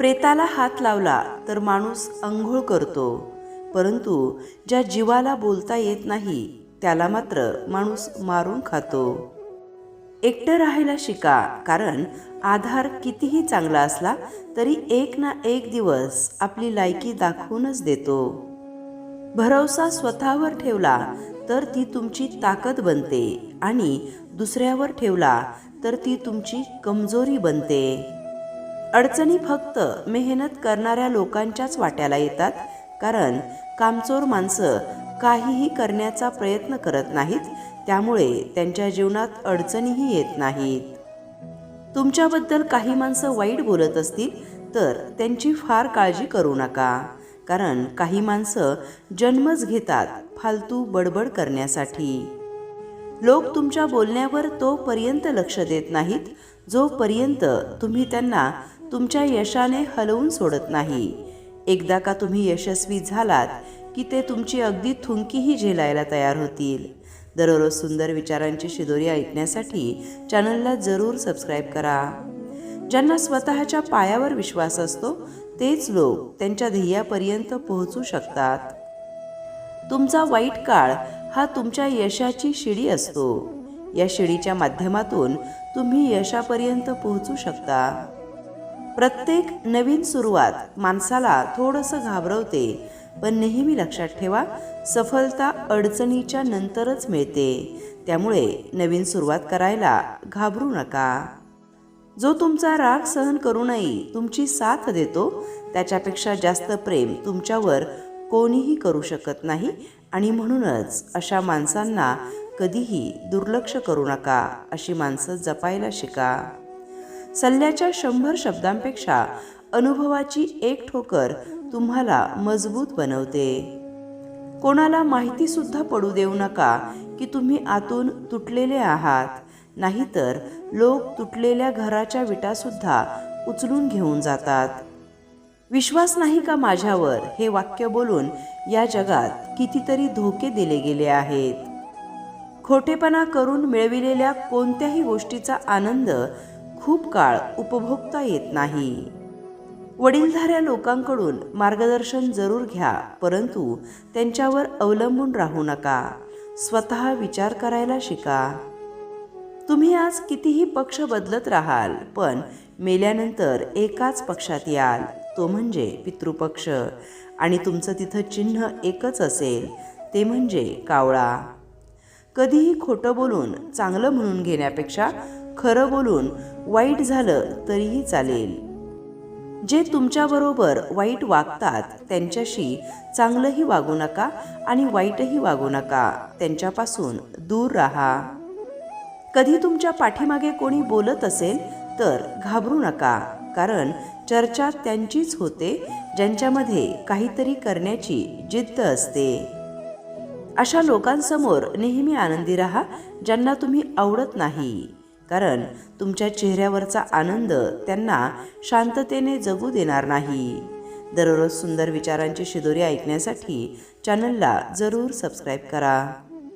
प्रेताला हात लावला तर माणूस अंघोळ करतो. परंतु ज्या जीवाला बोलता येत नाही त्याला मात्र माणूस मारून खातो. एकटं राहायला शिका कारण आधार कितीही चांगला असला तरी एक ना एक दिवस आपली लायकी दाखवूनच देतो. भरवसा स्वतःवर ठेवला तर ती तुमची ताकद बनते आणि दुसऱ्यावर ठेवला तर ती तुमची कमजोरी बनते. अडचणी फक्त मेहनत करणाऱ्या लोकांच्याच वाट्याला येतात कारण कामचोर माणसं काहीही करण्याचा प्रयत्न करत नाहीत त्यामुळे त्यांच्या जीवनात अडचणीही येत नाहीत. तुमच्याबद्दल काही माणसं वाईट बोलत असतील तर त्यांची फार काळजी करू नका कारण काही माणसं जन्मच घेतात फालतू बडबड करण्यासाठी. लोक तुमच्या बोलण्यावर तोपर्यंत लक्ष देत नाहीत जोपर्यंत तुम्ही त्यांना तुमच्या यशाने हलवून सोडत नाही. एकदा का तुम्ही यशस्वी झालात की ते तुमची अगदी थुंकीही झेलायला तयार होतील. दररोज सुंदर विचारांची शिदोरी ऐकण्यासाठी चॅनलला जरूर सबस्क्राईब करा. ज्यांना स्वतःच्या पायावर विश्वास असतो तेच लोक त्यांच्या ध्येयापर्यंत पोहोचू शकतात. तुमचा वाईट काळ हा तुमच्या यशाची शिडी असतो. या शिडीच्या माध्यमातून तुम्ही यशापर्यंत पोहोचू शकता. प्रत्येक नवीन सुरुवात माणसाला थोडंसं घाबरवते पण नेहमी लक्षात ठेवा सफलता अडचणीच्या नंतरच मिळते. त्यामुळे नवीन सुरुवात करायला घाबरू नका. जो तुमचा राग सहन करूनही तुमची साथ देतो त्याच्यापेक्षा जास्त प्रेम तुमच्यावर कोणीही करू शकत नाही आणि म्हणूनच अशा माणसांना कधीही दुर्लक्ष करू नका अशी माणसं जपायला शिका. सल्ल्याच्या शंभर शब्दांपेक्षा अनुभवाची एक ठोकर तुम्हाला मजबूत बनवते. कोणाला माहिती सुद्धा पडू देऊ नका की तुम्ही आतून तुटलेले आहात. नाहीतर लोक तुटलेल्या घराच्या विटासुद्धा उचलून घेऊन जातात. विश्वास नाही का माझ्यावर? हे वाक्य बोलून या जगात कितीतरी धोके दिले गेले आहेत. खोटेपणा करून मिळविलेल्या कोणत्याही गोष्टीचा आनंद खूप काळ उपभोगता येत नाही. वडीलधाऱ्या लोकांकडून मार्गदर्शन जरूर घ्या परंतु त्यांच्यावर अवलंबून राहू नका. स्वतः विचार करायला शिका. तुम्ही आज कितीही पक्ष बदलत राहाल पण मेल्यानंतर एकाच पक्षात याल तो म्हणजे पितृपक्ष. आणि तुमचं तिथं चिन्ह एकच असेल ते म्हणजे कावळा. कधीही खोटं बोलून चांगलं म्हणून घेण्यापेक्षा खरं बोलून वाईट झालं तरीही चालेल. जे तुमच्याबरोबर वाईट वागतात त्यांच्याशी चांगलंही वागू नका आणि वाईटही वागू नका. त्यांच्यापासून दूर राहा. कधी तुमच्या पाठीमागे कोणी बोलत असेल तर घाबरू नका कारण चर्चा त्यांचीच होते ज्यांच्यामध्ये काहीतरी करण्याची जिद्द असते. अशा लोकांसमोर नेहमी आनंदी राहा ज्यांना तुम्ही आवडत नाही. कारण तुमच्या चेहऱ्यावरचा आनंद त्यांना शांततेने जगू देणार नाही. दररोज सुंदर विचारांची शिदोरी ऐकण्यासाठी चॅनलला जरूर सबस्क्राईब करा.